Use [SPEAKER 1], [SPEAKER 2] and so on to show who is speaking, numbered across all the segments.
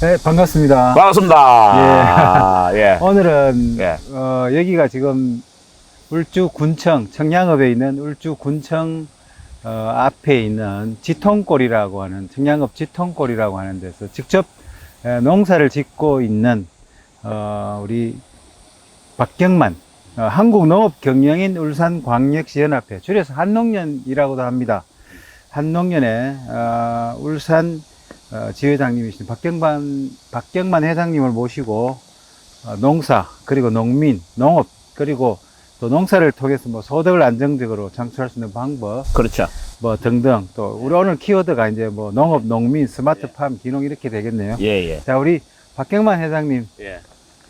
[SPEAKER 1] 네, 반갑습니다.
[SPEAKER 2] 반갑습니다. 예.
[SPEAKER 1] 오늘은
[SPEAKER 2] 예.
[SPEAKER 1] 어, 여기가 지금 울주 군청 청량읍에 있는 울주 군청 어, 앞에 있는 지통골이라고 하는 청량읍 지통골이라고 하는 데서 직접 에, 농사를 짓고 있는 어, 우리 박경만 어, 한국농업경영인 울산광역시연합회 줄여서 한농연이라고도 합니다. 한농연의 어, 울산 어, 지회장님이신 박경만 박경만 회장님을 모시고 어, 농사 그리고 농민 농업 그리고 또 농사를 통해서 뭐 소득을 안정적으로 창출할 수 있는 방법
[SPEAKER 2] 그렇죠.
[SPEAKER 1] 뭐 등등 또 우리 오늘 키워드가 이제 뭐 농업 농민 스마트팜 기농 이렇게 되겠네요.
[SPEAKER 2] 예, 예.
[SPEAKER 1] 자 우리 박경만 회장님
[SPEAKER 2] 예.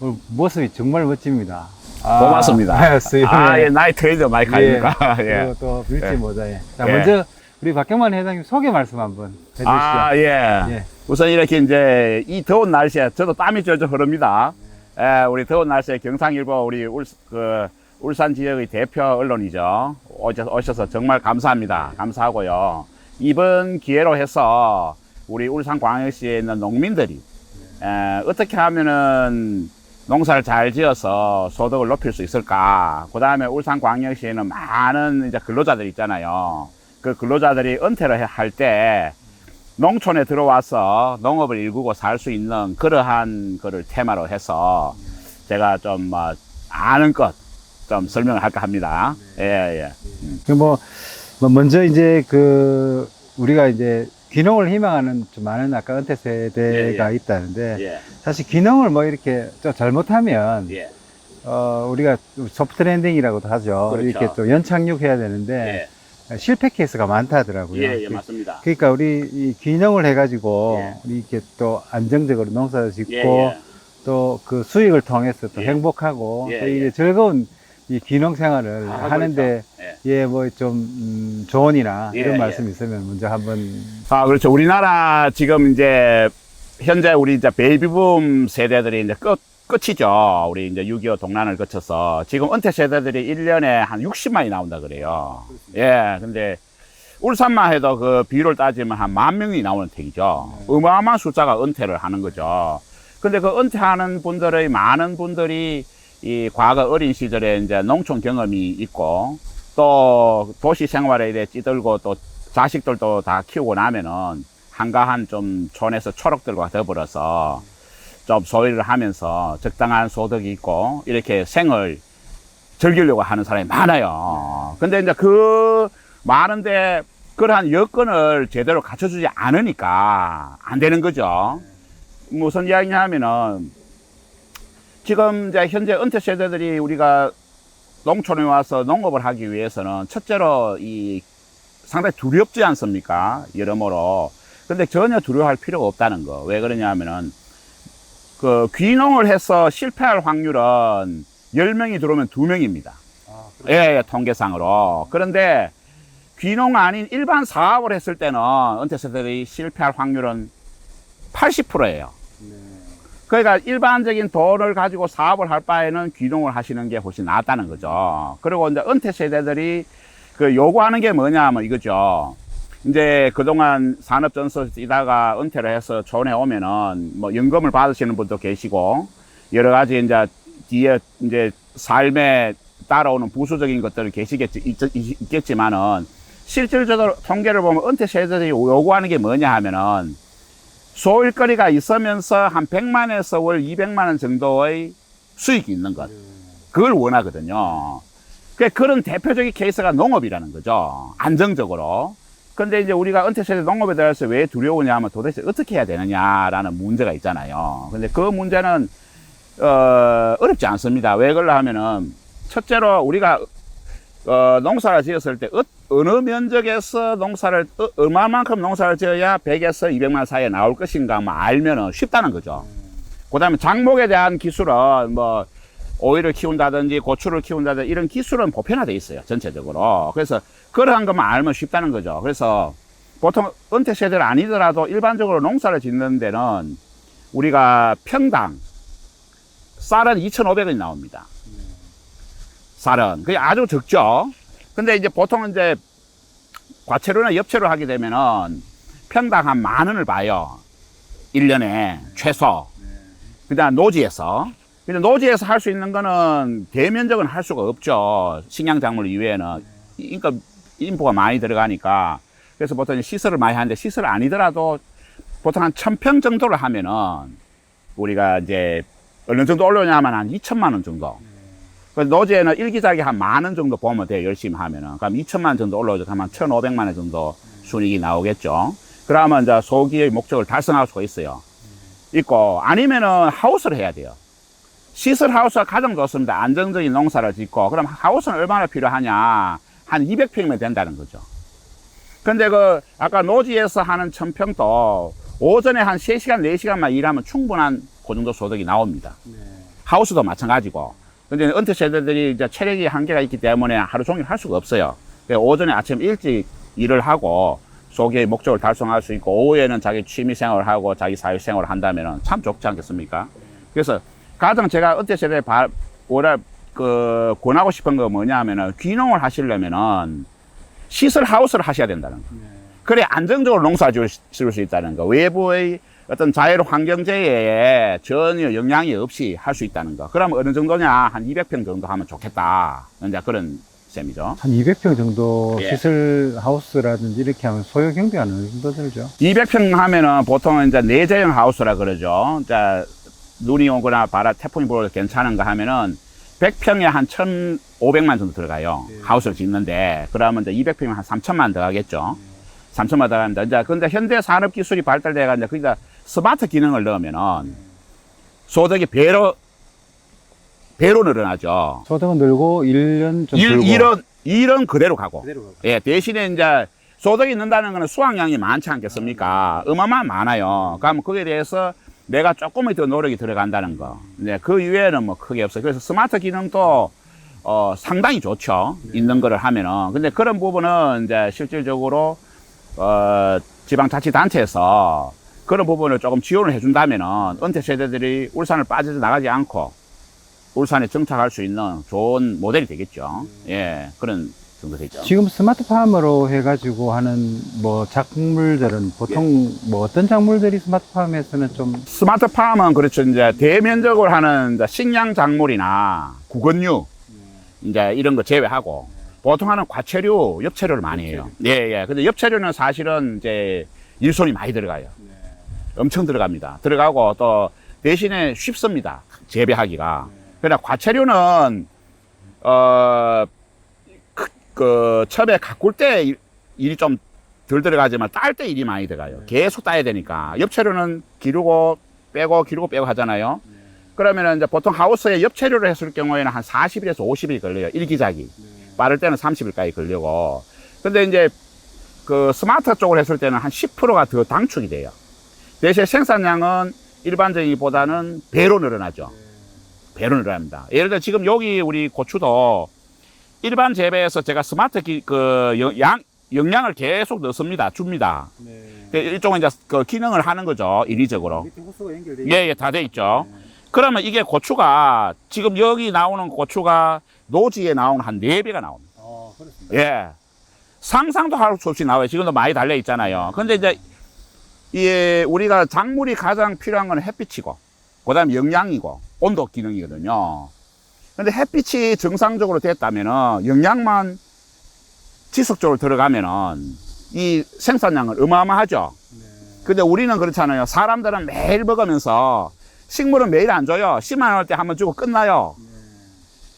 [SPEAKER 1] 오늘 모습이 정말 멋집니다.
[SPEAKER 2] 고맙습니다.
[SPEAKER 1] 수염에
[SPEAKER 2] 아, 예, 나이 트레이더 마이크 아닙니까? 예.
[SPEAKER 1] 그리고 또 뮤지
[SPEAKER 2] 예.
[SPEAKER 1] 모자에. 자
[SPEAKER 2] 예.
[SPEAKER 1] 먼저 우리 박경만 회장님 소개 말씀 한번 해주시죠.
[SPEAKER 2] 아, 예.
[SPEAKER 1] 예.
[SPEAKER 2] 우선 이렇게 이제 이 더운 날씨에 저도 땀이 절절 흐릅니다. 예, 우리 더운 날씨에 경상일보 우리 울, 그, 울산 지역의 대표 언론이죠. 오셔- 오셔서 정말 감사합니다. 감사하고요. 이번 기회로 해서 우리 울산광역시에 있는 농민들이 에, 어떻게 하면은 농사를 잘 지어서 소득을 높일 수 있을까? 그 다음에 울산광역시에는 많은 이제 근로자들이 있잖아요. 그 근로자들이 은퇴를 할 때 농촌에 들어와서 농업을 일구고 살 수 있는 그러한 거를 테마로 해서 제가 좀 뭐 아는 것 좀 설명을 할까 합니다. 예, 예.
[SPEAKER 1] 그 뭐, 뭐 먼저 이제 그 우리가 이제 귀농을 희망하는 좀 많은 아까 은퇴 세대가
[SPEAKER 2] 예,
[SPEAKER 1] 있다는데
[SPEAKER 2] 예,
[SPEAKER 1] 사실 귀농을 뭐 이렇게 좀 잘못하면
[SPEAKER 2] 예.
[SPEAKER 1] 어 우리가 소프트 랜딩이라고도 하죠.
[SPEAKER 2] 그렇죠.
[SPEAKER 1] 이렇게 또 연착륙해야 되는데
[SPEAKER 2] 예,
[SPEAKER 1] 실패 케이스가 많다더라고요.
[SPEAKER 2] 예, 예,
[SPEAKER 1] 그-
[SPEAKER 2] 맞습니다.
[SPEAKER 1] 그러니까 우리 이 귀농을 해가지고
[SPEAKER 2] 예.
[SPEAKER 1] 우리 이렇게 또 안정적으로 농사를 짓고
[SPEAKER 2] 예, 예.
[SPEAKER 1] 또그 수익을 통해서 또
[SPEAKER 2] 예.
[SPEAKER 1] 행복하고
[SPEAKER 2] 예,
[SPEAKER 1] 또 이게
[SPEAKER 2] 예.
[SPEAKER 1] 즐거운 이 귀농 생활을
[SPEAKER 2] 아,
[SPEAKER 1] 하는데
[SPEAKER 2] 그렇죠.
[SPEAKER 1] 예, 뭐좀 음, 조언이나
[SPEAKER 2] 예,
[SPEAKER 1] 이런
[SPEAKER 2] 예.
[SPEAKER 1] 말씀 있으면 먼저 한번
[SPEAKER 2] 아, 그렇죠. 우리나라 지금 이제 현재 우리 이제 베이비붐 세대들이 이제 끝, 끝이죠. 우리 이제 6.25 동란을 거쳐서 지금 은퇴 세대들이 1년에 한 60만이 나온다 그래요. 예, 근데 울산만 해도 그 비율을 따지면 한 만 명이 나오는 택이죠. 어마어마한 숫자가 은퇴를 하는 거죠. 근데 그 은퇴하는 분들의 많은 분들이 이 과거 어린 시절에 이제 농촌 경험이 있고 또 도시 생활에 대해 찌들고 또 자식들도 다 키우고 나면은 한가한 좀 촌에서 초록들과 더불어서 좀 소일을 하면서 적당한 소득이 있고 이렇게 생을 즐기려고 하는 사람이 많아요. 근데 이제 그 많은데 그러한 여건을 제대로 갖춰주지 않으니까 안 되는 거죠. 무슨 이야기냐면은 지금 이제 현재 은퇴 세대들이 우리가 농촌에 와서 농업을 하기 위해서는 첫째로 이 상당히 두렵지 않습니까? 여러모로. 근데 전혀 두려워할 필요가 없다는 거. 왜 그러냐면은 그 귀농을 해서 실패할 확률은 10명이 들어오면 2명입니다. 예, 예, 통계상으로. 그런데 귀농 아닌 일반 사업을 했을 때는 은퇴 세대들이 실패할 확률은 80%예요. 그러니까 일반적인 돈을 가지고 사업을 할 바에는 귀농을 하시는 게 훨씬 낫다는 거죠. 그리고 이제 은퇴 세대들이 그 요구하는 게 뭐냐 하면 이거죠. 이제 그동안 산업전서 뛰다가 은퇴를 해서 촌에 오면은 뭐 연금을 받으시는 분도 계시고 여러 가지 이제 뒤에 이제 삶에 따라오는 부수적인 것들을 계시겠지, 있, 있겠지만은 실질적으로 통계를 보면 은퇴 세대들이 요구하는 게 뭐냐 하면은 소일거리가 있으면서 한 100만에서 월 200만 원 정도의 수익이 있는 것. 그걸 원하거든요. 그 그런 대표적인 케이스가 농업이라는 거죠. 안정적으로. 근데 이제 우리가 은퇴 세대 농업에 대해서 왜 두려우냐 하면 도대체 어떻게 해야 되느냐라는 문제가 있잖아요. 근데 그 문제는 어, 어렵지 않습니다. 왜 그러려 하면은 첫째로 우리가 어, 농사를 지었을 때 어, 느 면적에서 농사를 어, 얼마만큼 농사를 지어야 100에서 200만 사이에 나올 것인가만 알면은 쉽다는 거죠. 그다음에 장목에 대한 기술은 뭐 오이를 키운다든지 고추를 키운다든지 이런 기술은 보편화돼 있어요 전체적으로. 그래서 그러한 것만 알면 쉽다는 거죠. 그래서 보통 은퇴 세대는 아니더라도 일반적으로 농사를 짓는 데는 우리가 평당 쌀은 2,500원이 나옵니다. 쌀은. 그게 아주 적죠. 근데 이제 보통 이제 과체로나 엽채로 하게 되면은 평당 한 만 원을 봐요. 일년에 최소. 그다음 노지에서. 근데 노지에서 할 수 있는 거는 대면적은 할 수가 없죠. 식량작물 이외에는. 그러니까 인포가 많이 들어가니까. 그래서 보통 시설을 많이 하는데 시설 아니더라도 보통 한 천 평 정도를 하면은 우리가 이제 어느 정도 올려냐면 한 2천만 원 정도. 그 노지에는 일기작이 한 만 원 정도 보면 돼요. 열심히 하면은. 그럼 2천만 원 정도 올라오죠. 그러면 1,500만 원 정도 순이익이 나오겠죠. 그러면 이제 소기의 목적을 달성할 수가 있어요. 있고, 아니면은 하우스를 해야 돼요. 시설 하우스가 가장 좋습니다. 안정적인 농사를 짓고, 그럼 하우스는 얼마나 필요하냐? 한 200평이면 된다는 거죠. 근데 그, 아까 노지에서 하는 천평도 오전에 한 3시간, 4시간만 일하면 충분한 그 정도 소득이 나옵니다. 하우스도 마찬가지고. 근데 은퇴 세대들이 이제 체력이 한계가 있기 때문에 하루 종일 할 수가 없어요. 그래서 오전에 아침 일찍 일을 하고 소기의 목적을 달성할 수 있고 오후에는 자기 취미 생활을 하고 자기 사회 생활을 한다면 참 좋지 않겠습니까? 그래서 가장 제가 세대에 바, 오라, 그, 권하고 싶은 거 뭐냐 하면은 귀농을 하시려면은 시설 하우스를 하셔야 된다는 거. 그래 안정적으로 농사 지을 수 있다는 거. 외부의 어떤 자연 환경재해에 전혀 영향이 없이 할 수 있다는 거. 그러면 어느 정도냐? 한 200평 정도 하면 좋겠다. 이제 그런 셈이죠.
[SPEAKER 1] 한 200평 정도
[SPEAKER 2] 예.
[SPEAKER 1] 시설 하우스라든지 이렇게 하면 소요 경비가 어느 정도 들죠?
[SPEAKER 2] 200평 하면은 보통 이제 내재형 하우스라 그러죠. 이제 눈이 오거나 바람, 태풍이 불어도 괜찮은 거 하면은 100평에 한 1,500만 정도 들어가요.
[SPEAKER 1] 예.
[SPEAKER 2] 하우스를 짓는데. 그러면 이제 200평이면 한 3천만 들어가겠죠. 3천만 들어갑니다. 이제 근데 현대 산업 기술이 발달돼가 이제 거기다 스마트 기능을 넣으면은 소득이 배로 배로 늘어나죠.
[SPEAKER 1] 소득은 늘고 1년 좀
[SPEAKER 2] 일,
[SPEAKER 1] 들고
[SPEAKER 2] 일은 그대로 가고.
[SPEAKER 1] 그대로 가고.
[SPEAKER 2] 예, 대신에 이제 소득이 있는다는 거는 수확량이 많지 않겠습니까? 어마어마 많아요. 그럼 거기에 대해서 내가 조금이 더 노력이 들어간다는 거. 네, 그 이외에는 뭐 크게 없어요. 그래서 스마트 기능도 어, 상당히 좋죠. 있는 거를 하면은. 근데 그런 부분은 이제 실질적으로 어, 지방자치단체에서 그런 부분을 조금 지원을 해준다면은 은퇴 세대들이 울산을 빠져나가지 않고 울산에 정착할 수 있는 좋은 모델이 되겠죠. 예, 그런 정도 되죠.
[SPEAKER 1] 지금 스마트팜으로 해가지고 하는 뭐 작물들은 보통 뭐 어떤 작물들이 스마트팜에서는 좀
[SPEAKER 2] 스마트팜은 그렇죠. 이제 대면적으로 하는 이제 식량 작물이나 구건류 이제 이런 거 제외하고 보통 하는 과체류, 엽채류를 많이 해요. 예, 예. 근데 엽채류는 사실은 이제 일손이 많이 들어가요. 엄청 들어갑니다. 들어가고 또 대신에 쉽습니다. 재배하기가. 그러나 과체류는 어, 그, 그 처음에 가꿀 때 일- 일이 좀 덜 들어가지만 딸 때 일이 많이 들어가요. 계속 따야 되니까. 엽채류는 기르고 빼고 기르고 빼고 하잖아요. 그러면은 이제 보통 하우스에 엽채류를 했을 경우에는 한 40일에서 50일 걸려요. 일기작이. 빠를 때는 30일까지 걸리고. 근데 이제 그 스마트 쪽을 했을 때는 한 10%가 더 당축이 돼요. 대신 생산량은 일반적이보다는 배로 늘어나죠. 배로 늘어납니다. 예를 들어 지금 여기 우리 고추도 일반 재배에서 제가 스마트 기, 그 영- 양, 영양을 계속 넣습니다. 줍니다. 그 일종의 이제 그 기능을 하는 거죠. 인위적으로. 예, 예, 다 돼 있죠. 그러면 이게 고추가 지금 여기 나오는 고추가 노지에 나오는 한 네배가 나옵니다.
[SPEAKER 1] 어, 그렇습니다.
[SPEAKER 2] 예. 상상도 할 수 없이 나와요. 지금도 많이 달려 있잖아요. 근데 이제, 이, 우리가 작물이 가장 필요한 건 햇빛이고, 그 다음에 영양이고, 온도 기능이거든요. 근데 햇빛이 정상적으로 됐다면은, 영양만 지속적으로 들어가면은, 이 생산량은 어마어마하죠. 근데 우리는 그렇잖아요. 사람들은 매일 먹으면서, 식물은 매일 안 줘요. 씨만 할때 한 번 주고 끝나요.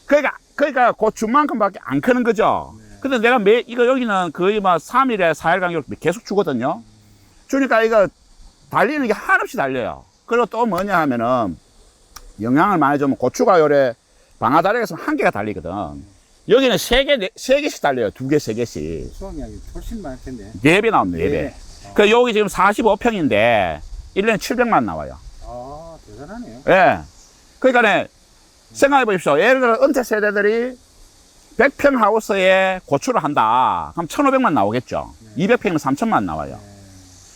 [SPEAKER 2] 그러니까, 그러니까 고추만큼밖에 안 크는 거죠. 근데 내가 매, 이거 여기는 거의 막 3일에 4일 간격으로 계속 주거든요. 주니까 이거 달리는 게 한없이 달려요. 그리고 또 뭐냐 하면은 영양을 많이 주면 고추가 요래 방아다리에서 한 개가 달리거든. 여기는 세 개, 네- 세 개씩 달려요. 두 개, 세 개씩.
[SPEAKER 1] 수확량이 훨씬 많을 텐데.
[SPEAKER 2] 네 배 나옵니다, 네 배.
[SPEAKER 1] 네.
[SPEAKER 2] 그 여기 지금 45평인데 1년에 700만 나와요.
[SPEAKER 1] 아, 대단하네요.
[SPEAKER 2] 예. 그러니까 생각해 보십시오. 예를 들어 은퇴 세대들이 100평 하우스에 고추를 한다. 그럼 1,500만 나오겠죠. 200평이면 3천만 나와요.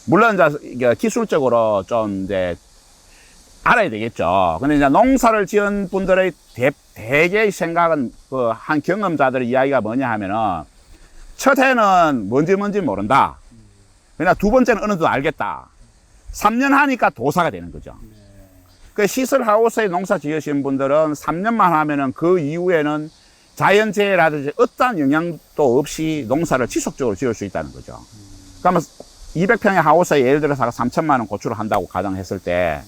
[SPEAKER 2] 물론 이제 기술적으로 좀 이제 알아야 되겠죠. 근데 이제 농사를 지은 분들의 대, 대개의 생각은 그 한 경험자들의 이야기가 뭐냐 하면은 첫 해는 뭔지 뭔지 모른다. 그러나 두 번째는 어느 정도 알겠다. 3년 하니까 도사가 되는 거죠. 그 시설 하우스에 농사 지으신 분들은 3년만 하면은 그 이후에는 자연재해라든지 어떠한 영향도 없이 농사를 지속적으로 지을 수 있다는 거죠. 그러면 200평의 하우스에 예를 들어서 3천만 원 고추를 한다고 가정했을 때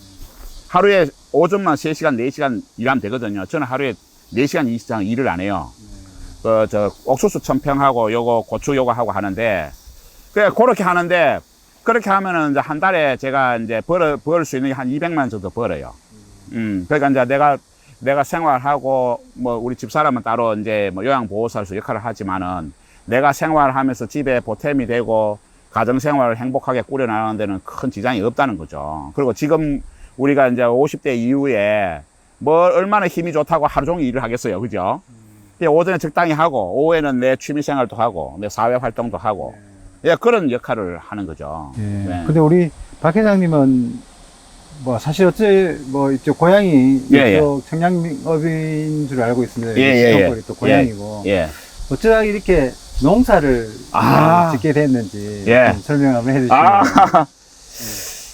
[SPEAKER 2] 하루에 오전만 3시간, 4시간 일하면 되거든요. 저는 하루에 4시간 이상 일을 안 해요. 그, 저, 옥수수 천평하고 요거 고추 요거 하고 하는데, 그래, 그렇게 하는데, 그렇게 하면은 이제 한 달에 제가 이제 벌어, 벌수 있는 게 한 200만 원 정도 벌어요. 음, 그러니까 이제 내가, 내가 생활하고, 뭐, 우리 집사람은 따로 이제 뭐 요양보호사로서 역할을 하지만은, 내가 생활하면서 집에 보탬이 되고, 가정생활을 행복하게 꾸려나가는 데는 큰 지장이 없다는 거죠. 그리고 지금 우리가 이제 50대 이후에 뭐 얼마나 힘이 좋다고 하루 종일 일을 하겠어요. 그죠? 그냥 오전에 적당히 하고, 오후에는 내 취미 생활도 하고, 내 사회 활동도 하고, 예, 그런 역할을 하는 거죠.
[SPEAKER 1] 예.
[SPEAKER 2] 네.
[SPEAKER 1] 근데 우리 박 회장님은 뭐 사실 어째 뭐 이쪽 고향이
[SPEAKER 2] 예,
[SPEAKER 1] 이쪽 청량업인 줄 알고 있습니다.
[SPEAKER 2] 예, 예, 예.
[SPEAKER 1] 또 고향이고
[SPEAKER 2] 예.
[SPEAKER 1] 어쩌다 이렇게 농사를
[SPEAKER 2] 아.
[SPEAKER 1] 짓게 됐는지
[SPEAKER 2] 예.
[SPEAKER 1] 좀 설명 한번 해주시면.
[SPEAKER 2] 아,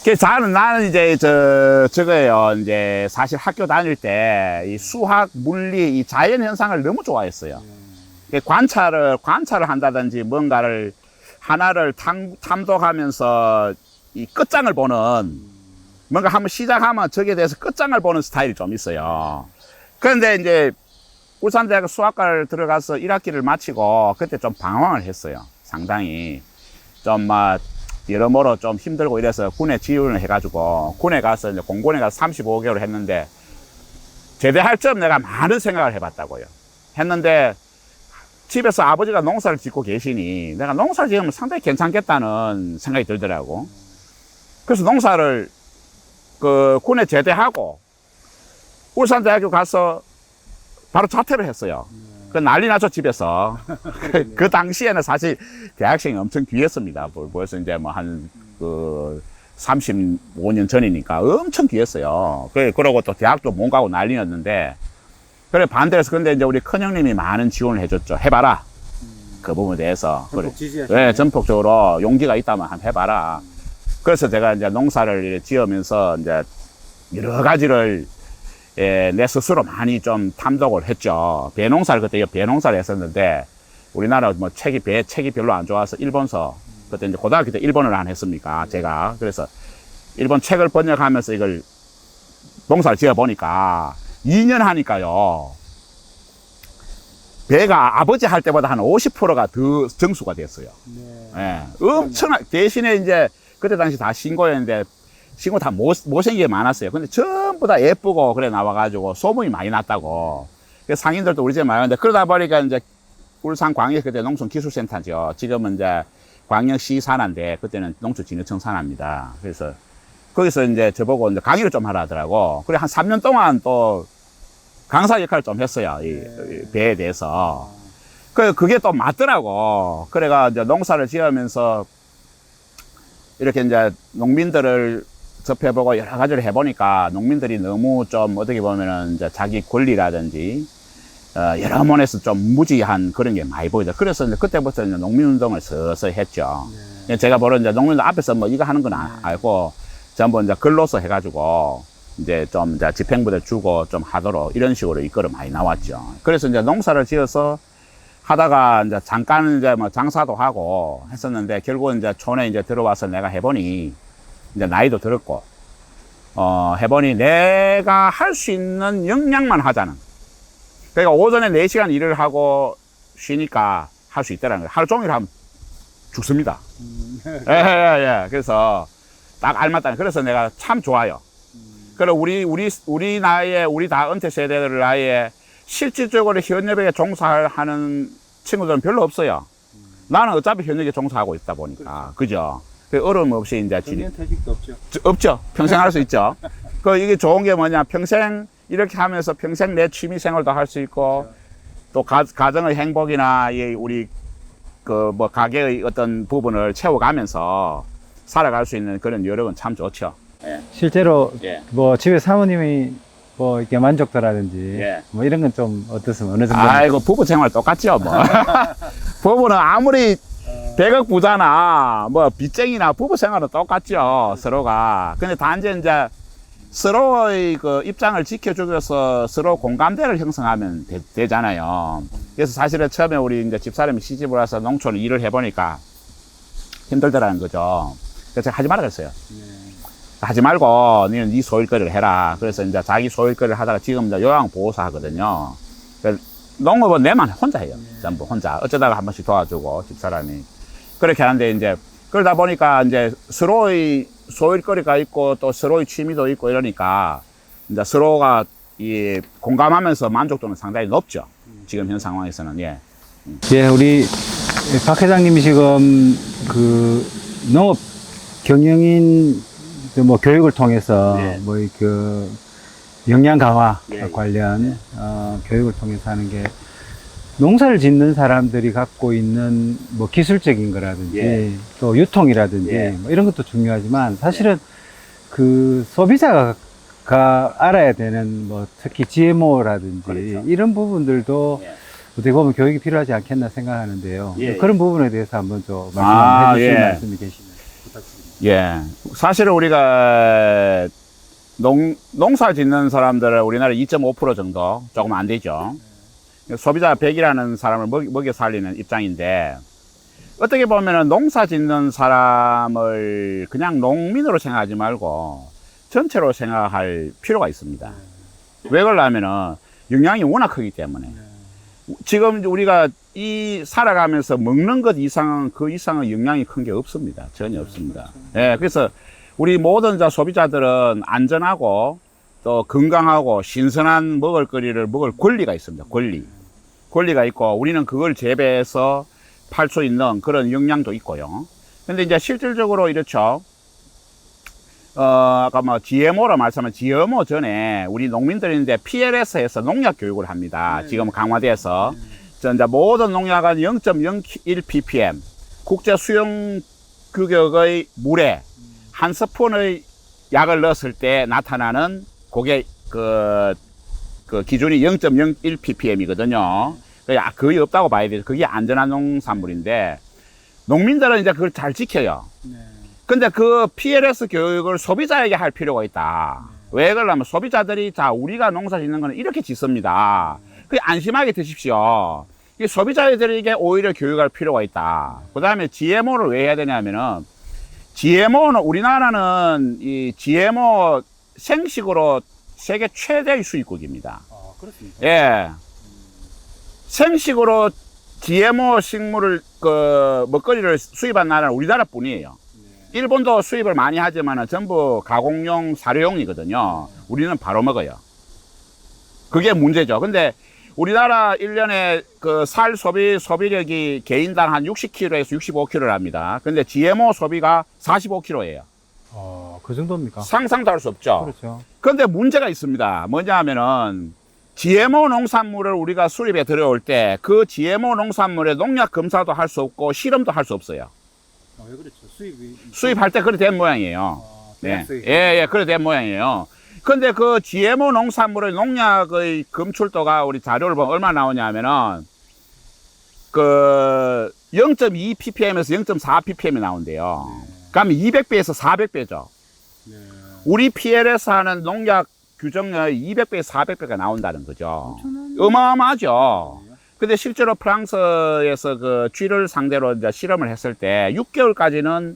[SPEAKER 2] 그 저는 나는 이제 저 저거예요. 이제 사실 학교 다닐 때 이 수학, 물리, 이 자연 현상을 너무 좋아했어요. 그 관찰을 관찰을 한다든지 뭔가를 하나를 탐, 탐독하면서 이 끝장을 보는 뭔가 한번 시작하면 저기에 대해서 끝장을 보는 스타일이 좀 있어요. 그런데 이제 울산대학 수학과를 들어가서 1학기를 마치고 그때 좀 방황을 했어요. 상당히 좀막 여러모로 좀 힘들고 이래서 군에 지원을 해가지고 군에 가서 이제 공군에 가서 35개월 했는데 제대할 점 내가 많은 생각을 해봤다고요. 했는데 집에서 아버지가 농사를 짓고 계시니 내가 농사를 지으면 상당히 괜찮겠다는 생각이 들더라고. 그래서 농사를 그 군에 제대하고 울산대학교 가서 바로 자퇴를 했어요. 그 난리 나죠 집에서. 그 당시에는 사실 대학생이 엄청 귀했습니다. 뭐, 벌써 이제 뭐 한 그 35년 전이니까 엄청 귀했어요. 그래 그러고 또 대학도 못 가고 난리였는데 그래 반대로 해서 근데 이제 우리 큰 형님이 많은 지원을 해줬죠. 해봐라. 그 부분에 대해서. 그래. 네, 전폭적으로 용기가 있다면 한번 해봐라. 그래서 제가 이제 농사를 지으면서 이제 여러 가지를 예, 내 스스로 많이 좀 탐독을 했죠. 배농사를 그때 배농사를 했었는데 우리나라 뭐 책이 배 책이 별로 안 좋아서 일본서 그때 이제 고등학교 때 일본어를 안 했습니까? 제가 그래서 일본 책을 번역하면서 이걸 농사를 지어 보니까 2년 하니까요. 배가 아버지 할 때보다 한 50%가 더 정수가 됐어요. 예. 엄청나, 대신에 이제, 그때 당시 다 신고였는데, 신고 다 못, 못생기게 많았어요. 근데 전부 다 예쁘고, 그래 나와가지고, 소문이 많이 났다고. 그래서 상인들도 우리 집에 많이 왔는데, 그러다 보니까 이제, 울산 광역 그때 농촌기술센터죠. 지금은 이제, 광역시 산하인데, 그때는 농촌진흥청 산하입니다. 그래서, 거기서 이제 저보고 이제 강의를 좀 하라 하더라고. 그래, 한 3년 동안 또, 강사 역할을 좀 했어요. 이, 이 배에 대해서. 그, 그게 또 맞더라고. 그래가 이제 농사를 지으면서 이렇게 이제 농민들을 접해보고 여러 가지를 해보니까 농민들이 너무 좀 어떻게 보면은 이제 자기 권리라든지 어, 여러 면에서 좀 무지한 그런 게 많이 보이죠. 그래서 이제 그때부터 이제 농민운동을 서서히 했죠. 제가 보러 이제 농민들 앞에서 뭐 이거 하는 건 아- 알고 전부 이제 글로서 해가지고 이제 좀 이제 집행부대 주고 좀 하도록 이런 식으로 이끌어 많이 나왔죠. 그래서 이제 농사를 지어서 하다가 이제 잠깐 이제 뭐 장사도 하고 했었는데 결국은 이제 촌에 이제 들어와서 내가 해보니 이제 나이도 들었고 어 해보니 내가 할 수 있는 역량만 하자는 그러니까 오전에 4시간 일을 하고 쉬니까 할 수 있다라는 거예요. 하루 종일 하면 죽습니다. 예, 예, 예. 그래서 딱 알맞다는 그래서 내가 참 좋아요. 그래 우리 우리 우리 나이에 우리 다 은퇴 세대들 나이에 실질적으로 현역에 종사하는 친구들은 별로 없어요. 나는 어차피 현역에 종사하고 있다 보니까 그죠. 그 어려움 없이 이제 지,
[SPEAKER 1] 퇴직도 없죠.
[SPEAKER 2] 저- 없죠. 평생 할 수 있죠. 그 이게 좋은 게 뭐냐 평생 이렇게 하면서 평생 내 취미 생활도 할 수 있고 또 가, 가정의 행복이나 이 우리 그 뭐 가게의 어떤 부분을 채워가면서 살아갈 수 있는 그런 여력은 참 좋죠.
[SPEAKER 1] 실제로
[SPEAKER 2] 예.
[SPEAKER 1] 뭐 집에 사모님이 뭐 이렇게 만족도라든지
[SPEAKER 2] 예.
[SPEAKER 1] 뭐 이런 건 좀 어떻습니까? 어느 정도?
[SPEAKER 2] 아이고 부부 생활 똑같죠 뭐. 부부는 아무리 백억 부자나 뭐 빚쟁이나 부부 생활은 똑같죠 서로가 근데 단지 이제 서로의 그 입장을 지켜주면서 서로 공감대를 형성하면 되, 잖아요 그래서 사실은 처음에 우리 이제 집사람이 시집을 와서 농촌 일을 해보니까 힘들더라는 거죠. 그래서 제가 하지 말라 그랬어요. 하지 말고 너는 네 소일거리를 해라. 그래서 이제 자기 소일거리를 하다가 지금 이제 요양보호사 하거든요. 농업은 내만 혼자 해요. 전부 혼자. 어쩌다가 한 번씩 도와주고 집사람이. 그렇게 하는데 이제 그러다 보니까 이제 서로의 소일거리가 있고 또 서로의 취미도 있고 이러니까 이제 서로가 이 공감하면서 만족도는 상당히 높죠. 지금 현 상황에서는 예.
[SPEAKER 1] 예, 우리 박 회장님이 지금 그 농업 경영인 그뭐 교육을 통해서
[SPEAKER 2] 네.
[SPEAKER 1] 뭐그 역량 강화
[SPEAKER 2] 예, 예.
[SPEAKER 1] 관련 어, 교육을 통해서 하는 게 농사를 짓는 사람들이 갖고 있는 뭐 기술적인 거라든지
[SPEAKER 2] 예.
[SPEAKER 1] 또 유통이라든지
[SPEAKER 2] 예.
[SPEAKER 1] 뭐 이런 것도 중요하지만 사실은 그 소비자가 가 알아야 되는 뭐 특히 GMO라든지
[SPEAKER 2] 그렇죠.
[SPEAKER 1] 이런 부분들도
[SPEAKER 2] 예.
[SPEAKER 1] 어떻게 보면 교육이 필요하지 않겠나 생각하는데요.
[SPEAKER 2] 예,
[SPEAKER 1] 그런 부분에 대해서 한번 좀 말씀
[SPEAKER 2] 아,
[SPEAKER 1] 해주실
[SPEAKER 2] 예.
[SPEAKER 1] 말씀이 계시면 부탁드립니다.
[SPEAKER 2] 예. 사실은 우리가 농, 농사 짓는 사람들은 우리나라 2.5% 정도 조금 안 되죠. 소비자 100이라는 사람을 먹, 먹여 살리는 입장인데 어떻게 보면은 농사 짓는 사람을 그냥 농민으로 생각하지 말고 전체로 생각할 필요가 있습니다. 왜 그러냐면은 영향이 워낙 크기 때문에. 지금 우리가 이 살아가면서 먹는 것 이상은 그 이상은 영향이 큰 게 없습니다. 전혀 없습니다. 예, 그래서 우리 모든 자 소비자들은 안전하고 또 건강하고 신선한 먹을거리를 먹을 권리가 있습니다. 권리. 권리가 있고 우리는 그걸 재배해서 팔 수 있는 그런 역량도 있고요. 근데 이제 실질적으로 이렇죠. 어, 아까 뭐 GMO로 말씀한 GMO 전에 우리 농민들인데 PLS에서 농약 교육을 합니다. 지금 강화돼서. 저 이제 모든 농약은 0.01 ppm 국제 수용 규격의 물에 한 스푼의 약을 넣었을 때 나타나는 그게 그, 그 기준이 0.01 ppm이거든요. 거의 없다고 봐야 돼요. 그게 안전한 농산물인데 농민들은 이제 그걸 잘 지켜요. 근데 그 PLS 교육을 소비자에게 할 필요가 있다. 왜 그러냐면 소비자들이 자 우리가 농사 짓는 거는 이렇게 짓습니다. 그 안심하게 드십시오. 이 소비자들에게 오히려 교육할 필요가 있다. 그 다음에 GMO를 왜 해야 되냐면은 GMO는 우리나라는 이 GMO 생식으로 세계 최대의 수입국입니다.
[SPEAKER 1] 아, 그렇습니까?
[SPEAKER 2] 예. 생식으로 GMO 식물을 그 먹거리를 수입한 나라는 우리나라 뿐이에요. 일본도 수입을 많이 하지만 전부 가공용 사료용이거든요. 우리는 바로 먹어요. 그게 문제죠. 근데 우리나라 1년에 그 살 소비 소비력이 개인당 한 60kg에서 65kg를 합니다. 근데 GMO 소비가 45kg예요.
[SPEAKER 1] 어, 그 정도입니까?
[SPEAKER 2] 상상도 할 수 없죠.
[SPEAKER 1] 그렇죠.
[SPEAKER 2] 그런데 문제가 있습니다. 뭐냐 하면은 GMO 농산물을 우리가 수입에 들어올 때 그 GMO 농산물의 농약 검사도 할 수 없고 실험도 할 수 없어요.
[SPEAKER 1] 아, 왜 그렇죠? 수입이
[SPEAKER 2] 수입할 때 그래 된 모양이에요. 네. 예, 예, 그래 된 모양이에요. 근데 그 GMO 농산물의 농약의 검출도가 우리 자료를 보면 얼마 나오냐 하면은 그 0.2 ppm에서 0.4 ppm이 나온대요. 그러면 200배에서 400배죠.
[SPEAKER 1] 네.
[SPEAKER 2] 우리 PL에서 하는 농약 규정의 200배, 400배가 나온다는 거죠. 어마어마하죠. 근데 실제로 프랑스에서 그 쥐를 상대로 이제 실험을 했을 때 6개월까지는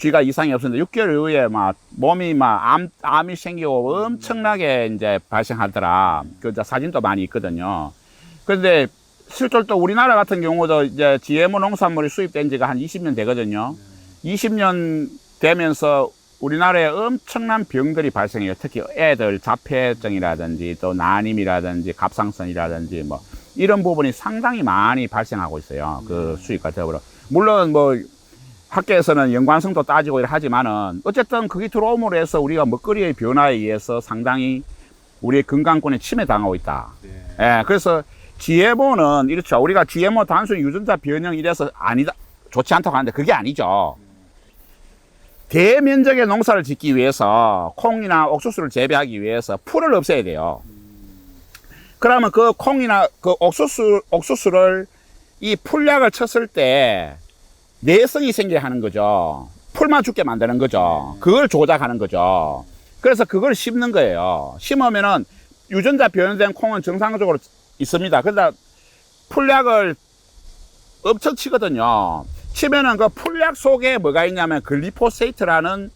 [SPEAKER 2] 쥐가 이상이 없었는데 6개월 이후에 막 몸이 막 암, 암이 생기고 엄청나게 이제 발생하더라. 그 사진도 많이 있거든요. 근데 실제로 또 우리나라 같은 경우도 이제 GMO 농산물이 수입된 지가 한 20년 되거든요. 20년 되면서 우리나라에 엄청난 병들이 발생해요. 특히 애들 자폐증이라든지 또 난임이라든지 갑상선이라든지 뭐 이런 부분이 상당히 많이 발생하고 있어요. 그 수입과 더불어. 물론 뭐 학계에서는 연관성도 따지고 하지만은 어쨌든 그게 들어옴으로 해서 우리가 먹거리의 변화에 의해서 상당히 우리의 건강권에 침해당하고 있다.
[SPEAKER 1] 네.
[SPEAKER 2] 예, 그래서 GMO는 이렇죠. 우리가 GMO 단순히 유전자 변형 이래서 아니다, 좋지 않다고 하는데 그게 아니죠. 대면적의 농사를 짓기 위해서 콩이나 옥수수를 재배하기 위해서 풀을 없애야 돼요. 그러면 그 콩이나 그 옥수수, 옥수수를 이 풀약을 쳤을 때 내성이 생기게 하는 거죠. 풀만 죽게 만드는 거죠. 그걸 조작하는 거죠. 그래서 그걸 심는 거예요. 심으면은 유전자 변형된 콩은 정상적으로 있습니다. 그러다 풀약을 엄청 치거든요. 치면은 그 풀약 속에 뭐가 있냐면 글리포세이트라는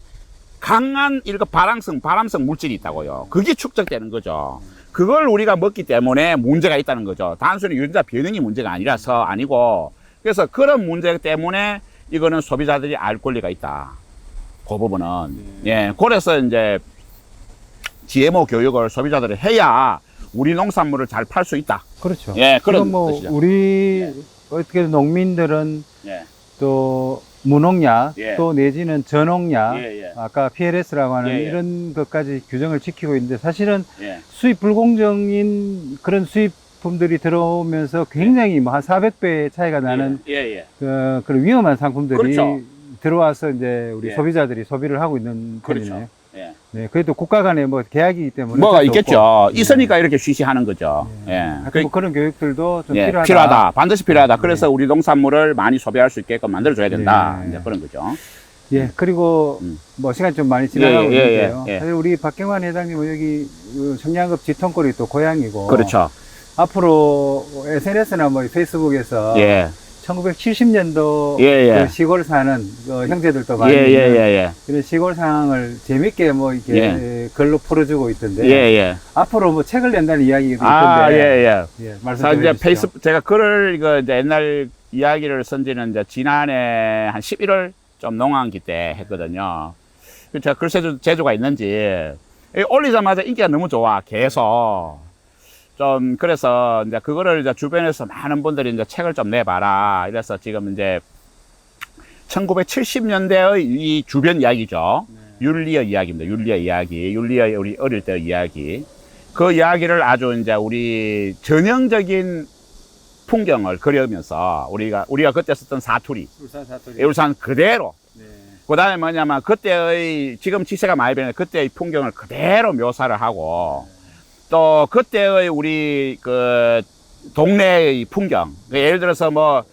[SPEAKER 2] 강한 이거 발암성 발암성 물질이 있다고요. 그게 축적되는 거죠. 그걸 우리가 먹기 때문에 문제가 있다는 거죠. 단순히 유전자 변형이 문제가 아니라서 아니고 그래서 그런 문제 때문에 이거는 소비자들이 알 권리가 있다. 그 부분은 예 그래서 이제 GMO 교육을 소비자들이 해야 우리 농산물을 잘 팔 수 있다.
[SPEAKER 1] 그렇죠.
[SPEAKER 2] 예 그런
[SPEAKER 1] 뭐
[SPEAKER 2] 뜻이죠.
[SPEAKER 1] 우리 어떻게 농민들은
[SPEAKER 2] 예.
[SPEAKER 1] 또 무농약
[SPEAKER 2] 예.
[SPEAKER 1] 또 내지는 전농약
[SPEAKER 2] 예, 예.
[SPEAKER 1] 아까 PLS라고 하는
[SPEAKER 2] 예, 예.
[SPEAKER 1] 이런 것까지 규정을 지키고 있는데 사실은
[SPEAKER 2] 예.
[SPEAKER 1] 수입 불공정인 그런 수입 품들이 들어오면서 굉장히 뭐 한 400배 차이가 나는
[SPEAKER 2] 예, 예.
[SPEAKER 1] 그, 그런 위험한 상품들이
[SPEAKER 2] 그렇죠.
[SPEAKER 1] 들어와서 이제 우리
[SPEAKER 2] 예.
[SPEAKER 1] 소비자들이 소비를 하고 있는
[SPEAKER 2] 그렇죠.
[SPEAKER 1] 편이네요.
[SPEAKER 2] 예.
[SPEAKER 1] 네, 그래도 국가 간에 뭐 계약이기 때문에
[SPEAKER 2] 뭐가 있겠죠.
[SPEAKER 1] 없고.
[SPEAKER 2] 있으니까 이렇게 쉬쉬하는 거죠.
[SPEAKER 1] 예.
[SPEAKER 2] 예.
[SPEAKER 1] 하여튼 뭐 그런 교육들도 좀
[SPEAKER 2] 예,
[SPEAKER 1] 필요하다.
[SPEAKER 2] 필요하다. 반드시 필요하다. 그래서 우리 농산물을 많이 소비할 수 있게끔 만들어줘야 된다.
[SPEAKER 1] 네.
[SPEAKER 2] 이제 그런 거죠.
[SPEAKER 1] 예, 그리고
[SPEAKER 2] 음.
[SPEAKER 1] 뭐 시간 좀 많이 지나가고
[SPEAKER 2] 예, 예,
[SPEAKER 1] 있는데요.
[SPEAKER 2] 예, 예.
[SPEAKER 1] 사실 우리 박경환 회장님은 여기 그 청량급 지통거리 또 고향이고
[SPEAKER 2] 그렇죠.
[SPEAKER 1] 앞으로 SNS나 뭐 페이스북에서
[SPEAKER 2] 예.
[SPEAKER 1] 1970년도
[SPEAKER 2] 예, 예.
[SPEAKER 1] 그 시골 사는 그 형제들도
[SPEAKER 2] 예,
[SPEAKER 1] 많이
[SPEAKER 2] 예,
[SPEAKER 1] 있는
[SPEAKER 2] 예, 예.
[SPEAKER 1] 이런 시골 상황을 재밌게 뭐 이렇게
[SPEAKER 2] 예.
[SPEAKER 1] 글로 풀어주고 있던데
[SPEAKER 2] 예, 예.
[SPEAKER 1] 앞으로 뭐 책을 낸다는 이야기가
[SPEAKER 2] 아,
[SPEAKER 1] 있던데
[SPEAKER 2] 예, 예.
[SPEAKER 1] 예, 말씀
[SPEAKER 2] 자,
[SPEAKER 1] 좀
[SPEAKER 2] 이제
[SPEAKER 1] 해주시죠.
[SPEAKER 2] 페이스, 제가 글을, 이거, 이제 옛날 이야기를 쓴 지는 이제 지난해 한 11월 좀 농한기 때 했거든요. 그 제가 글 제주, 제주가 있는지, 이 올리자마자 인기가 너무 좋아, 계속. 좀, 그래서 이제 그거를 이제 주변에서 많은 분들이 이제 책을 좀 내봐라. 이래서 지금 이제 1970년대의 이 주변 이야기죠. 율리어 이야기입니다. 율리어 이야기. 율리어 우리 어릴 때 이야기. 그 이야기를 아주 이제 우리 전형적인 풍경을 그려면서 우리가 우리가 그때 썼던 사투리,
[SPEAKER 1] 울산 사투리.
[SPEAKER 2] 울산 그대로.
[SPEAKER 1] 네.
[SPEAKER 2] 그다음에 뭐냐면 그때의 지금 지세가 많이 변해 그때의 풍경을 그대로 묘사를 하고 또 그때의 우리 그 동네의 풍경. 그 예를 들어서 뭐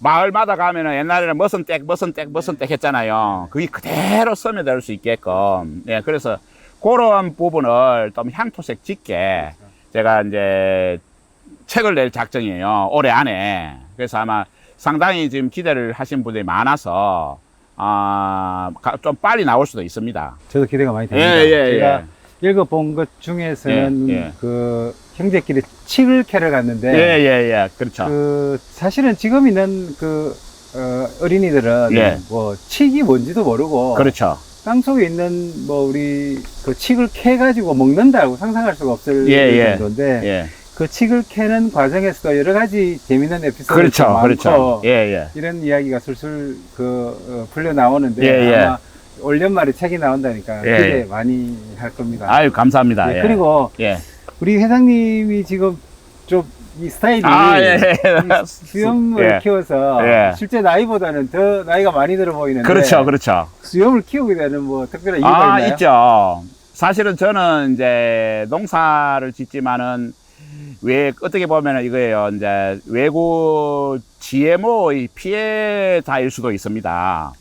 [SPEAKER 2] 마을마다 가면은 옛날에는 머선 댁, 머선 댁, 머선 댁 했잖아요. 그게 그대로 스며들 수 있게끔. 예, 그래서 그런 부분을 좀 향토색 짙게 제가 이제 책을 낼 작정이에요. 올해 안에. 그래서 아마 상당히 지금 기대를 하신 분들이 많아서, 아, 가- 좀 빨리 나올 수도 있습니다.
[SPEAKER 1] 저도 기대가 많이
[SPEAKER 2] 예,
[SPEAKER 1] 됩니다.
[SPEAKER 2] 예,
[SPEAKER 1] 제가
[SPEAKER 2] 예.
[SPEAKER 1] 읽어본 것 중에서는
[SPEAKER 2] 예, 예.
[SPEAKER 1] 그 형제끼리 칡을 캐러 갔는데
[SPEAKER 2] 예, 예, 예. 그렇죠.
[SPEAKER 1] 그 사실은 지금 있는 그 어, 어린이들은
[SPEAKER 2] 예.
[SPEAKER 1] 뭐 칡이 뭔지도 모르고
[SPEAKER 2] 그렇죠.
[SPEAKER 1] 땅 속에 있는 뭐 우리 그 칡을 캐 가지고 먹는다고 상상할 수가 없을
[SPEAKER 2] 예, 예.
[SPEAKER 1] 정도인데
[SPEAKER 2] 예.
[SPEAKER 1] 그 칡을 캐는 과정에서도 여러 가지 재미있는 에피소드가
[SPEAKER 2] 그렇죠.
[SPEAKER 1] 많고
[SPEAKER 2] 그렇죠. 예, 예.
[SPEAKER 1] 이런 이야기가 술술 그 어, 풀려 나오는데
[SPEAKER 2] 예, 예.
[SPEAKER 1] 아마 올 연말에 책이 나온다니까
[SPEAKER 2] 예,
[SPEAKER 1] 기대
[SPEAKER 2] 예.
[SPEAKER 1] 많이 할 겁니다.
[SPEAKER 2] 아유, 감사합니다.
[SPEAKER 1] 예,
[SPEAKER 2] 예.
[SPEAKER 1] 그리고
[SPEAKER 2] 예.
[SPEAKER 1] 우리 회장님이 지금 좀 이 스타일이
[SPEAKER 2] 아, 예, 예.
[SPEAKER 1] 이 수염을
[SPEAKER 2] 예.
[SPEAKER 1] 키워서
[SPEAKER 2] 예.
[SPEAKER 1] 실제 나이보다는 더 나이가 많이 들어 보이는데
[SPEAKER 2] 그렇죠. 그렇죠.
[SPEAKER 1] 수염을 키우게 되는 뭐 특별한 이유가
[SPEAKER 2] 아,
[SPEAKER 1] 있나요?
[SPEAKER 2] 있죠. 사실은 저는 이제 농사를 짓지만은 왜 어떻게 보면 이거예요. 이제 외국 GMO의 피해자일 수도 있습니다.
[SPEAKER 1] 아,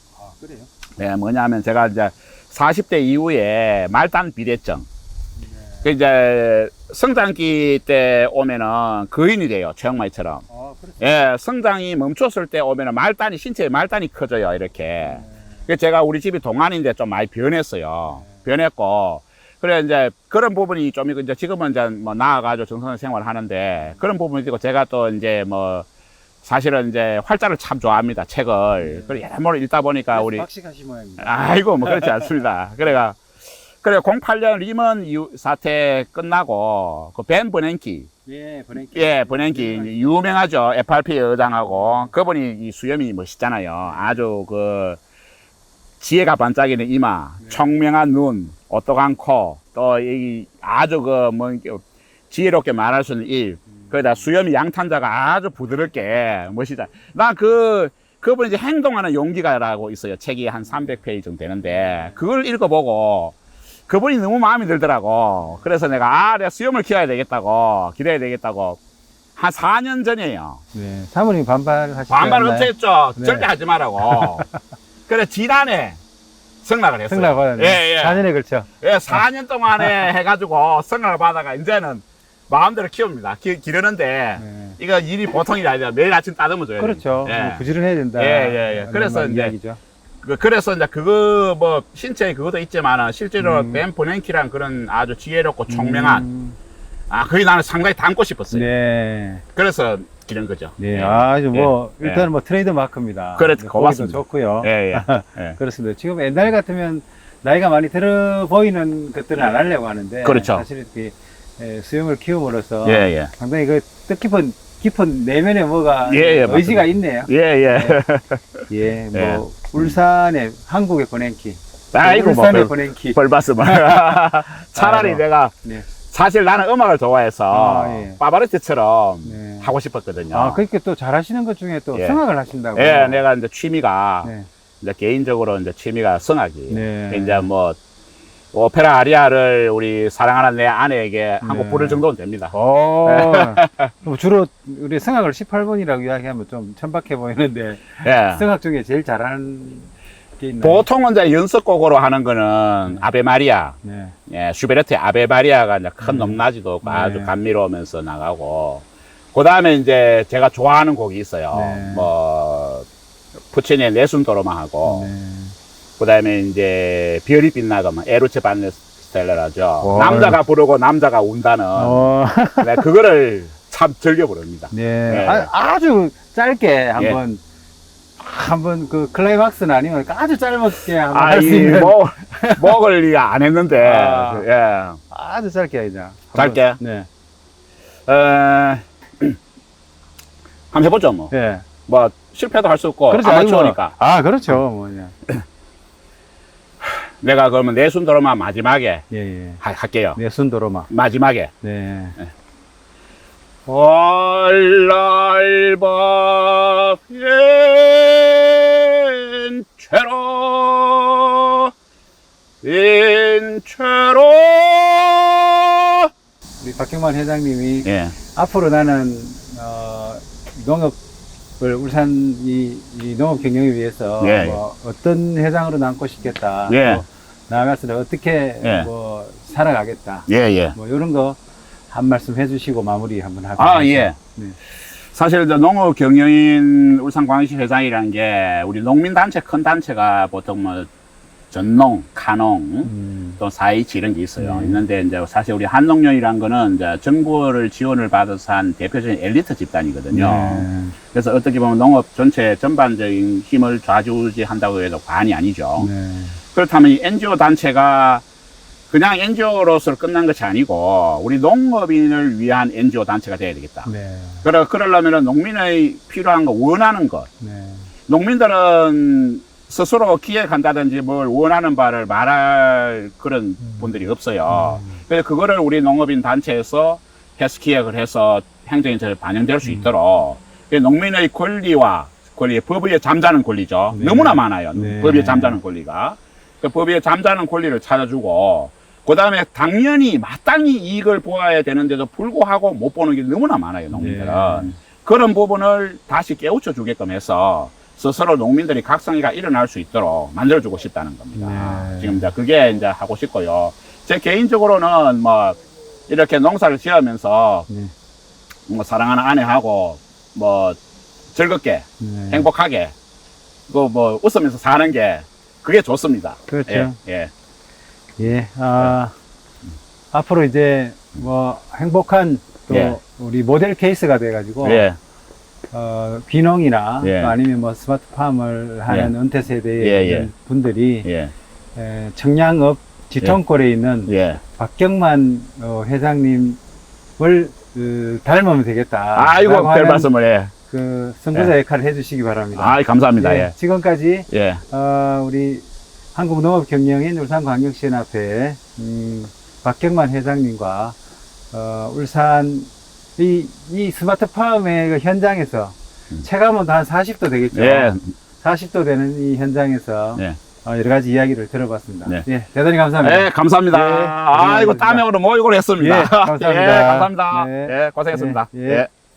[SPEAKER 1] 그래요?
[SPEAKER 2] 네, 뭐냐면 제가 이제 40대 이후에 말단 비대증.
[SPEAKER 1] 네.
[SPEAKER 2] 그 이제 성장기 때 오면은 거인이 돼요. 최영마이처럼.
[SPEAKER 1] 아.
[SPEAKER 2] 예, 성장이 멈췄을 때 오면은 말단이, 신체의 말단이 커져요. 이렇게. 그 제가 우리 집이 동안인데 좀 많이 변했어요. 변했고. 그래, 이제 그런 부분이 좀, 이제 지금은 이제 뭐 나아가지고 정상 생활을 하는데 그런 부분이 있고 제가 또 이제 뭐 사실은 이제 활자를 참 좋아합니다. 책을. 그래, 여러 번 읽다 보니까 우리
[SPEAKER 1] 박식하시 모양입니다.
[SPEAKER 2] 아이고 뭐 그렇지 않습니다. 그래가 그래 08년 리먼 이후 사태 끝나고 그 벤 버냉키
[SPEAKER 1] 예, 보낼게요.
[SPEAKER 2] 예 버냉키 유명하죠 FRP 여장하고 그분이 이 수염이 멋있잖아요. 아주 그 지혜가 반짝이는 이마, 청명한 눈, 오똑한 코, 또 이 아주 그 뭐 지혜롭게 말할 수 있는 입, 거기다 수염이 양탄자가 아주 부드럽게 멋있다. 나 그 그분 이제 행동하는 용기가라고 있어요. 책이 한 300페이지 정도 되는데 그걸 읽어보고 그분이 너무 마음에 들더라고. 그래서 내가 아 내가 수염을 키워야 되겠다고 기대야 되겠다고 한 4년 전이에요.
[SPEAKER 1] 네. 사모님 반발하시지
[SPEAKER 2] 반발을
[SPEAKER 1] 않나요?
[SPEAKER 2] 엄청 했죠.
[SPEAKER 1] 네.
[SPEAKER 2] 절대 하지 말라고. 그래, 지난해 승낙을 했어요.
[SPEAKER 1] 승낙 받았네.
[SPEAKER 2] 예, 예.
[SPEAKER 1] 4년에 걸쳐.
[SPEAKER 2] 예, 4년 동안에 해가지고 승낙을 받아가 이제는 마음대로 키웁니다. 키, 기르는데
[SPEAKER 1] 네.
[SPEAKER 2] 이거 일이 보통이 아니라 매일 아침 따듬어 줘야
[SPEAKER 1] 그렇죠.
[SPEAKER 2] 예.
[SPEAKER 1] 뭐 부지런 해야 된다.
[SPEAKER 2] 예, 예, 예. 그래서
[SPEAKER 1] 말
[SPEAKER 2] 이제
[SPEAKER 1] 이야기죠.
[SPEAKER 2] 그- 그래서 이제 그거 뭐 신체 그것도 있지만은 실제로
[SPEAKER 1] 음.
[SPEAKER 2] 벤 포넨키란 그런 아주 지혜롭고 총명한
[SPEAKER 1] 음,
[SPEAKER 2] 아 그게 나는 상당히 닮고 싶었어요.
[SPEAKER 1] 네.
[SPEAKER 2] 그래서 기른 거죠.
[SPEAKER 1] 네.
[SPEAKER 2] 예.
[SPEAKER 1] 아주 뭐
[SPEAKER 2] 예.
[SPEAKER 1] 일단은 뭐 트레이드 마크입니다.
[SPEAKER 2] 그래,
[SPEAKER 1] 네,
[SPEAKER 2] 고맙습니다.
[SPEAKER 1] 좋고요.
[SPEAKER 2] 예, 예. 예.
[SPEAKER 1] 그렇습니다. 지금 옛날 같으면 나이가 많이 들어 보이는 것들은 안 하려고 하는데
[SPEAKER 2] 그렇죠.
[SPEAKER 1] 사실 이렇게 예, 수영을 키움으로써
[SPEAKER 2] 예, 예.
[SPEAKER 1] 상당히 그 뜻깊은 깊은 내면에 뭐가
[SPEAKER 2] 예, 예,
[SPEAKER 1] 의지가
[SPEAKER 2] 맞습니다.
[SPEAKER 1] 있네요.
[SPEAKER 2] 예, 예.
[SPEAKER 1] 예, 뭐
[SPEAKER 2] 예.
[SPEAKER 1] 울산의 한국의 보낸키,
[SPEAKER 2] 아이고, 뭐,
[SPEAKER 1] 울산의
[SPEAKER 2] 별,
[SPEAKER 1] 보낸키.
[SPEAKER 2] 별 말씀을. 차라리
[SPEAKER 1] 아이고.
[SPEAKER 2] 내가,
[SPEAKER 1] 네.
[SPEAKER 2] 사실 나는 음악을 좋아해서,
[SPEAKER 1] 아, 예.
[SPEAKER 2] 파바르티처럼
[SPEAKER 1] 네.
[SPEAKER 2] 하고 싶었거든요.
[SPEAKER 1] 아, 그렇게 또 잘하시는 것 중에 또
[SPEAKER 2] 예.
[SPEAKER 1] 성악을 하신다고.
[SPEAKER 2] 예, 내가 이제 취미가,
[SPEAKER 1] 네.
[SPEAKER 2] 이제 개인적으로 이제 취미가 성악이.
[SPEAKER 1] 네.
[SPEAKER 2] 이제 뭐, 오페라 아리아를 우리 사랑하는 내 아내에게 한곡
[SPEAKER 1] 네.
[SPEAKER 2] 부를 정도는 됩니다.
[SPEAKER 1] 오, 그럼 주로 우리 성악을 18번이라고 이야기하면 좀 천박해 보이는데
[SPEAKER 2] 예.
[SPEAKER 1] 성악 중에 제일 잘하는 게 있나요?
[SPEAKER 2] 보통은 이제 연습곡으로 하는 거는 아베 마리아,
[SPEAKER 1] 네.
[SPEAKER 2] 예, 슈베르트의 아베 마리아가 이제 큰
[SPEAKER 1] 음.
[SPEAKER 2] 높낮이도 없고 아주
[SPEAKER 1] 네.
[SPEAKER 2] 감미로우면서 나가고, 그 다음에 이제 제가 좋아하는 곡이 있어요.
[SPEAKER 1] 네.
[SPEAKER 2] 뭐, 푸치니의 내순도로만 하고,
[SPEAKER 1] 네.
[SPEAKER 2] 그 다음에 이제 별이 빛나가면 에루체 반네스텔라죠.
[SPEAKER 1] 오.
[SPEAKER 2] 남자가 부르고 남자가 운다는
[SPEAKER 1] 어,
[SPEAKER 2] 네, 그거를 참 즐겨 부릅니다.
[SPEAKER 1] 네.
[SPEAKER 2] 네.
[SPEAKER 1] 아, 주 짧게 한번 한번 그 클라이막스는 아니면 아주 짧게 한번 할수 있는
[SPEAKER 2] 목 목을 이안 했는데
[SPEAKER 1] 아.
[SPEAKER 2] 예.
[SPEAKER 1] 아주 짧게 하자.
[SPEAKER 2] 짧게?
[SPEAKER 1] 네.
[SPEAKER 2] 에, 한번 해보죠 뭐.
[SPEAKER 1] 네.
[SPEAKER 2] 뭐 실패도 할 수 없고
[SPEAKER 1] 그렇죠. 아이고,
[SPEAKER 2] 아마추어니까.
[SPEAKER 1] 아, 그렇죠. 뭐냐.
[SPEAKER 2] 내가 그러면 내순도로만 마지막에
[SPEAKER 1] 예, 예.
[SPEAKER 2] 하- 할게요.
[SPEAKER 1] 네, 순도로마.
[SPEAKER 2] 마지막에.
[SPEAKER 1] 네.
[SPEAKER 2] 얼랄바 인체로 인체로
[SPEAKER 1] 우리 박경만 회장님이
[SPEAKER 2] 예.
[SPEAKER 1] 앞으로 나는 어, 농업을 울산 이, 이 농업 경영에 위해서
[SPEAKER 2] 예,
[SPEAKER 1] 뭐 어떤 회장으로 남고 싶겠다.
[SPEAKER 2] 예.
[SPEAKER 1] 또 나아가서 어떻게
[SPEAKER 2] 예.
[SPEAKER 1] 뭐 살아가겠다.
[SPEAKER 2] 예, 예.
[SPEAKER 1] 뭐 이런 거 한 말씀 해주시고 마무리 한번 하고.
[SPEAKER 2] 아, 예.
[SPEAKER 1] 네.
[SPEAKER 2] 사실 농업 경영인 울산광역시 회장이라는 게 우리 농민단체 큰 단체가 보통 뭐 전농, 카농,
[SPEAKER 1] 음,
[SPEAKER 2] 또 4H 이런 게 있어요.
[SPEAKER 1] 네.
[SPEAKER 2] 있는데 이제 사실 우리 한농연이란 거는 이제 정부를 지원을 받아서 한 대표적인 엘리트 집단이거든요.
[SPEAKER 1] 네.
[SPEAKER 2] 그래서 어떻게 보면 농업 전체 전반적인 힘을 좌지우지한다고 해도 과언이 아니죠.
[SPEAKER 1] 네.
[SPEAKER 2] 그렇다면 이 NGO 단체가 그냥 NGO로서 끝난 것이 아니고 우리 농업인을 위한 NGO 단체가 돼야 되겠다.
[SPEAKER 1] 네.
[SPEAKER 2] 그러, 그러려면 농민의 필요한 거, 원하는 것.
[SPEAKER 1] 네.
[SPEAKER 2] 농민들은 스스로 기획한다든지 뭘 원하는 바를 말할 그런 분들이 없어요.
[SPEAKER 1] 음.
[SPEAKER 2] 그래서 그거를 우리 농업인 단체에서 해서 기획을 해서 행정에서 반영될 수
[SPEAKER 1] 음.
[SPEAKER 2] 있도록 그 농민의 권리와 권리, 법위에 잠자는 권리죠.
[SPEAKER 1] 네.
[SPEAKER 2] 너무나 많아요.
[SPEAKER 1] 네.
[SPEAKER 2] 법위에 잠자는 권리가. 그 법위에 잠자는 권리를 찾아주고, 그 다음에 당연히 마땅히 이익을 보아야 되는데도 불구하고 못 보는 게 너무나 많아요, 농민들은.
[SPEAKER 1] 네.
[SPEAKER 2] 그런 부분을 다시 깨우쳐 주게끔 해서 스스로 농민들이 각성이가 일어날 수 있도록 만들어주고 싶다는 겁니다.
[SPEAKER 1] 네.
[SPEAKER 2] 지금 이제 그게 이제 하고 싶고요. 제 개인적으로는 뭐 이렇게 농사를 지으면서
[SPEAKER 1] 네.
[SPEAKER 2] 뭐 사랑하는 아내하고 뭐 즐겁게
[SPEAKER 1] 네.
[SPEAKER 2] 행복하게 그뭐 웃으면서 사는 게 그게 좋습니다.
[SPEAKER 1] 그렇죠.
[SPEAKER 2] 예, 예.
[SPEAKER 1] 예, 아, 앞으로 이제 뭐 행복한 또
[SPEAKER 2] 예.
[SPEAKER 1] 우리 모델 케이스가 돼가지고
[SPEAKER 2] 예,
[SPEAKER 1] 어, 비농이나
[SPEAKER 2] 예.
[SPEAKER 1] 또 아니면 뭐 스마트팜을 하는 은퇴 세대의
[SPEAKER 2] 예, 예.
[SPEAKER 1] 분들이
[SPEAKER 2] 예,
[SPEAKER 1] 에, 청량업 지통골에 있는
[SPEAKER 2] 예.
[SPEAKER 1] 박경만 어, 회장님을 그, 닮으면 되겠다.
[SPEAKER 2] 아이고 별 말씀을 예.
[SPEAKER 1] 그 선구자 역할을 해주시기 바랍니다.
[SPEAKER 2] 아, 감사합니다.
[SPEAKER 1] 예,
[SPEAKER 2] 예,
[SPEAKER 1] 지금까지
[SPEAKER 2] 예.
[SPEAKER 1] 어, 우리 한국농업경영인 울산광역시연합회 음, 박경만 회장님과 어, 울산 이, 이 스마트 팜의 그 현장에서
[SPEAKER 2] 음.
[SPEAKER 1] 체감온도 한 40도 되겠죠.
[SPEAKER 2] 예,
[SPEAKER 1] 40도 되는 이 현장에서
[SPEAKER 2] 예.
[SPEAKER 1] 어, 여러 가지 이야기를 들어봤습니다.
[SPEAKER 2] 네.
[SPEAKER 1] 예, 대단히 감사합니다.
[SPEAKER 2] 예, 감사합니다.
[SPEAKER 1] 예,
[SPEAKER 2] 아이고,
[SPEAKER 1] 고생하셨습니다.
[SPEAKER 2] 땀에 오늘 모욕을 했습니다.
[SPEAKER 1] 예, 감사합니다.
[SPEAKER 2] 예, 감사합니다.
[SPEAKER 1] 네.
[SPEAKER 2] 예, 고생했습니다.
[SPEAKER 1] 예, 예.
[SPEAKER 2] 예.